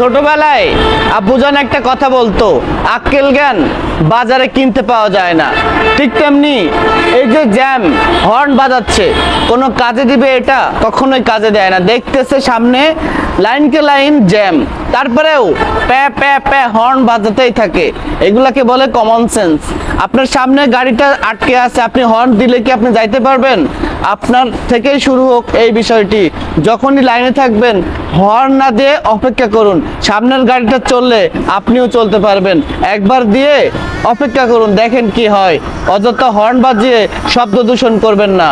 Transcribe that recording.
ছোটবেলায় আব্বুজান একটা কথা বলতো, আক্কেল জ্ঞান বাজারে কিনতে পাওয়া যায় না। ঠিক তেমনি এই যে জ্যাম, হর্ন বাজাচ্ছে, কোনো কাজে দিবে এটা, কখনোই কাজে দেয় না। দেখতেছে সামনে লাইনকে লাইন জ্যাম। তারপরেও প্যা প্যা প্যা হর্ন বাজাতেই থাকে। এগুলাকে বলে কমন সেন্স আপনার সামনে গাড়িটা আটকে আছে, আপনি হর্ন দিলে কি আপনি যাইতে পারবেন? আপনার থেকেই শুরু হোক এই বিষয়টি। যখনই লাইনে থাকবেন, হর্ন না দিয়ে অপেক্ষা করুন। সামনের গাড়িটা চললে আপনিও চলতে পারবেন। একবার দিয়ে অপেক্ষা করুন, দেখেন কি হয়। অযথা হর্ন বাজিয়ে শব্দ দূষণ করবেন না।